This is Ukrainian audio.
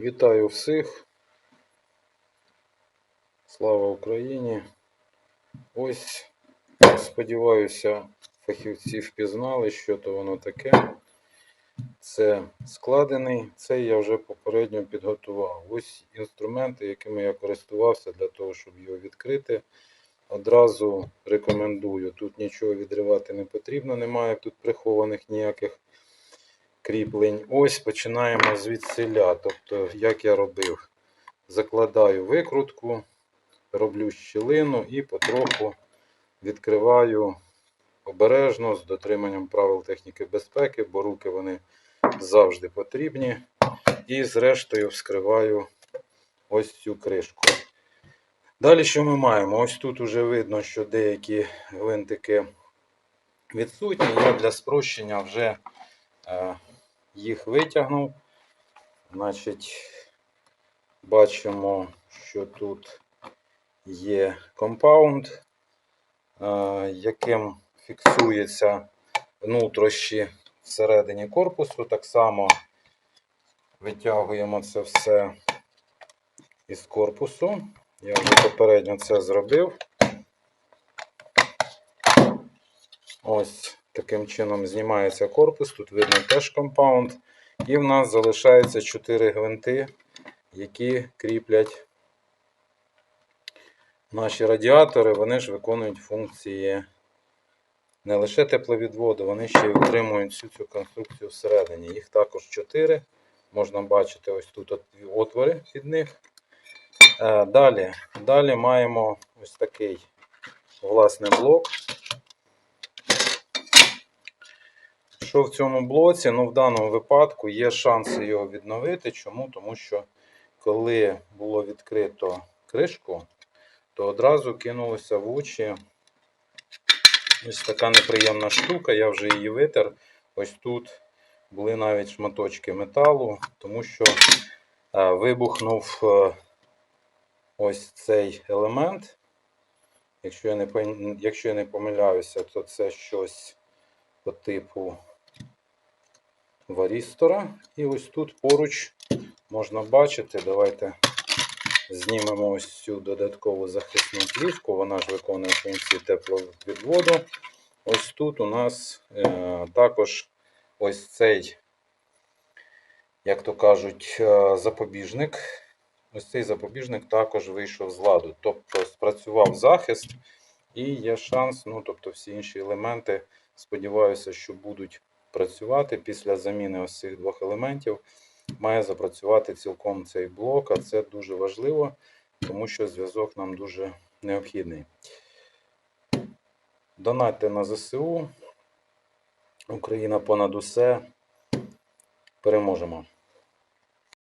Вітаю всіх. Слава Україні. Ось, сподіваюся, фахівці впізнали, що то воно таке. Це складений, це я вже попередньо підготував. Ось інструменти, якими я користувався для того, щоб його відкрити. Одразу рекомендую. Тут нічого відривати не потрібно, немає тут прихованих ніяких кріплень. Ось починаємо звідсиля. Тобто, як я робив, закладаю викрутку, роблю щілину і потроху відкриваю обережно з дотриманням правил техніки безпеки, бо руки вони завжди потрібні. І зрештою вскриваю ось цю кришку. Далі що ми маємо? Ось тут вже видно, що деякі гвинтики відсутні. Я для спрощення вже е, їх витягнув. Значить, бачимо, що тут є компаунд, е, яким фіксується нутрощі всередині корпусу. Так само витягуємо це все із корпусу. Я вже попередньо це зробив. Ось таким чином знімається корпус. Тут видно теж компаунд. І в нас залишається 4 гвинти, які кріплять наші радіатори. Вони ж виконують функції не лише тепловідводу, вони ще й утримують всю цю конструкцію всередині. Їх також 4. Можна бачити ось тут отвори під них. Е, Далі, далі маємо ось такий власне блок. Що в цьому блоці? Ну, в даному випадку є шанси його відновити. Чому? Тому що коли було відкрито кришку, то одразу кинулося в очі ось така неприємна штука. Я вже її витер. Ось тут були навіть шматочки металу, тому що е, вибухнув е, ось цей елемент. Якщо я не, якщо я не помиляюся, то це щось по типу варістора. І ось тут поруч можна бачити, давайте знімемо ось цю додаткову захисну плівку. Вона ж виконує функції тепловідводу. Ось тут у нас е, також ось цей, як то кажуть, е, запобіжник. Ось цей запобіжник також вийшов з ладу. Тобто спрацював захист і є шанс, ну тобто всі інші елементи, сподіваюся, що будуть працювати після заміни ось цих двох елементів. Має запрацювати цілком цей блок, а це дуже важливо, тому що зв'язок нам дуже необхідний. Донатьте на ЗСУ. Україна понад усе. Переможемо!